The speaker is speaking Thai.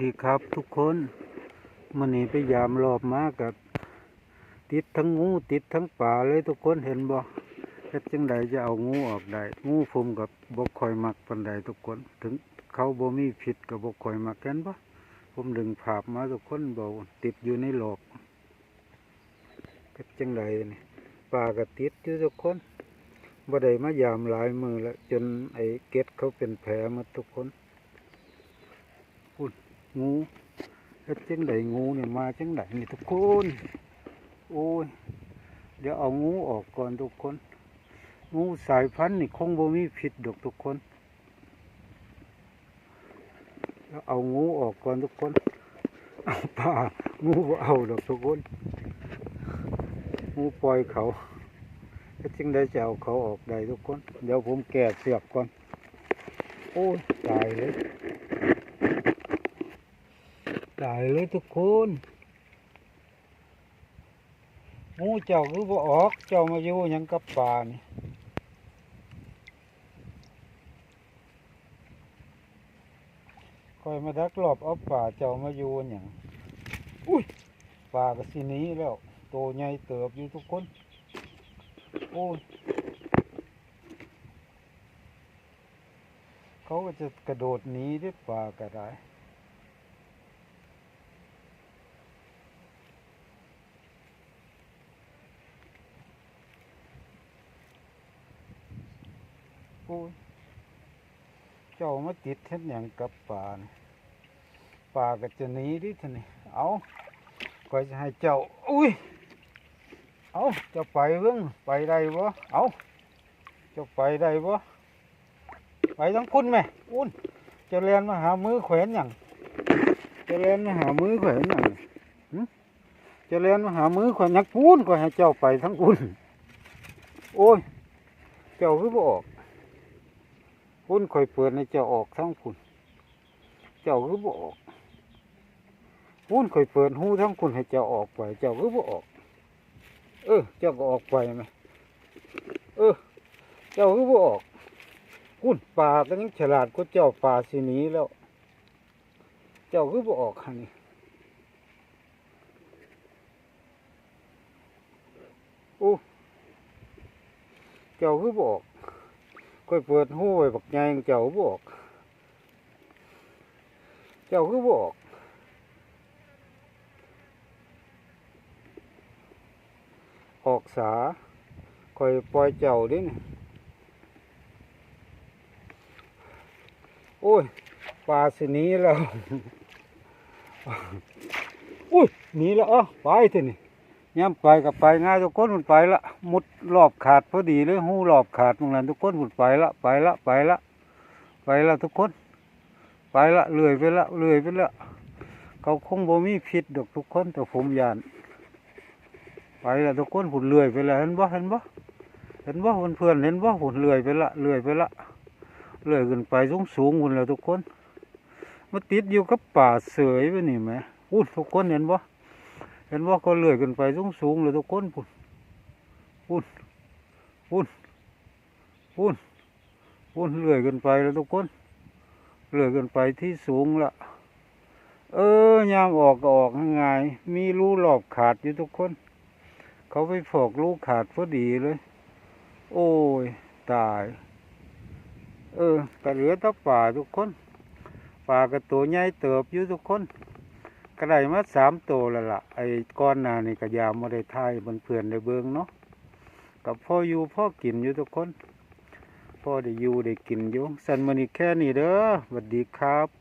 ดีครับทุกคนมันนี้ไปยามรอบมากับติดทั้งงูติดทั้งป่าเลยทุกคนเห็นบ่เฮ็ดจังใดจะเอางูออกได้งูผมกับบกคอยมักปันใดทุกคน ถึงเขาบ่มีผิดกับบกคอยมักกันบ่ผมดึงภาพมาทุกคนบอกติดอยู่ในหลอกเฮ็ดจังใดนี่ป่าก็ติดอยู่ทุกคนบ่ได้มายามหลายมือแล้วจนไอ้เก็ดเขาเป็นแผลมาทุกคน งูเฮ็ดจังไดงูเนี่ยมาจังไดนี่ทุกคนโอ้ยเดี๋ยวเอางูออกก่อนทุกคน งูสายพันธุ์นี่คงบ่มีผิดดอกทุกคนแล้วเอางูออกก่อนทุกคนเอาป่างูเอาดอกทุกคนงูปล่อยเขาเฮ็จังไดจะเอาเขาออกได้ทุกคน เดี๋ยวผมแก่เสือกก่อน โอ้ยตายเลย ตายเลยทุกคนงูเจ้าคือบ่ออก เจ้ามาอยู่ยังกับป่านี่คอยมาดักรอบเอาป่าเจ้ามาอยู่หยังอุ้ยป่าก็สินี้แล้วโตใหญ่เติบอยู่ทุกคนโอ้ยเขาก็จะกระโดดหนีด้วยป่าก็ได้ โอ้ยเจ้ามาติดเท็ดอย่างกับป่านป่าก็จะหนีดิท่านี่เอาก็จะให้เจ้าอุ้ยเอาจ้าไปเบิ่งไปได้บ่เอาจ้าไปได้บ่ไปทั้งคุณแม่อุ้นจะเรียนมาหามือแขวนอย่างจะเรียนมาหามือแขวนอย่างจะเรียนมาหามือแขวนยักปูนก็ให้เจ้าไปทั้งคุณโอ้ย เจ้าคือบ่ออก พุ่นคอยเปิดในเจ้าออกทั้งพุ่นเจ้าคือบ่ออกพุ่นคอยเปิดหูทั้งคุณให้เจ้าออกไป เจ้าคือบ่ออกเออ เจ้าก็ออกไปไหมเออ เจ้าคือบ่ออกพุ่นป่าก็ยังฉลาดกว่าเจ้าป่าสิหนีแล้ว เจ้าคือบ่ออกคันนี้โอ้เจ้าคือบออ กค่อยเปิดหูไว้บักใหญ่เจ้าบอก เจ้าคือบอกออกสาคอยปล่อยเจ้าดินโอ้ยปลาสินี้แล้ว อุ้ยหนีแล้วเอ๋อไปเถอะนี่ ย่ำไปกับไปง่ายทุกคนมันไปละมุดรอบขาดพอดีเลยหูรอบขาดตรงนั้นทุกคนมันไปละไปละไปละไปละทุกคน ไปละเลื่อยไปละเลื่อยไปละเขาคงบ่มีพิษดอกทุกคนแต่ผมยาน ไปละทุกคนผุนเลื่อยไปละเห็นบ่เห็นบ่เห็นบ่เพื่อนเห็นบ่ผุนเลื่อยไปละเลื่อยไปละเลื่อยขึ้นไปสูงสูงๆพุ่นแล้วทุกคนมาติดอยู่กับป่าเสยไปนี่ไหมอู้ทุกคนเห็นบ่ เห็นว่าก็เลื่อยขึ้นไปสูงสูงๆเลยทุกคนปุ่นปุ่นปุ่นปุ่นปุ่นเลื่อยขึ้นไปแล้วทุกคนเลื่อยขึ้นไปที่สูงละเออยามออกก็ออกง่ายมีรูหลอบขาดอยู่ทุกคน เขาไปฝอกรูขาดพอดีเลย โอ้ยตาย เออกระเหลือแตะป่าทุกคนป่ากระตัวใหญ่เติบอยู่ทุกคน ก็ได้มาสามตัวแล้วล่ะ ไอ้ก้อนนานี่ก็ยามมาได้ทายบนเพื่อนได้เบิงเนาะกับพ่ออยู่พ่อกินอยู่ทุกคน พ่อได้อยู่ได้กินอยู่สันมันอีกแค่นี้เด้อสวัสดีครับ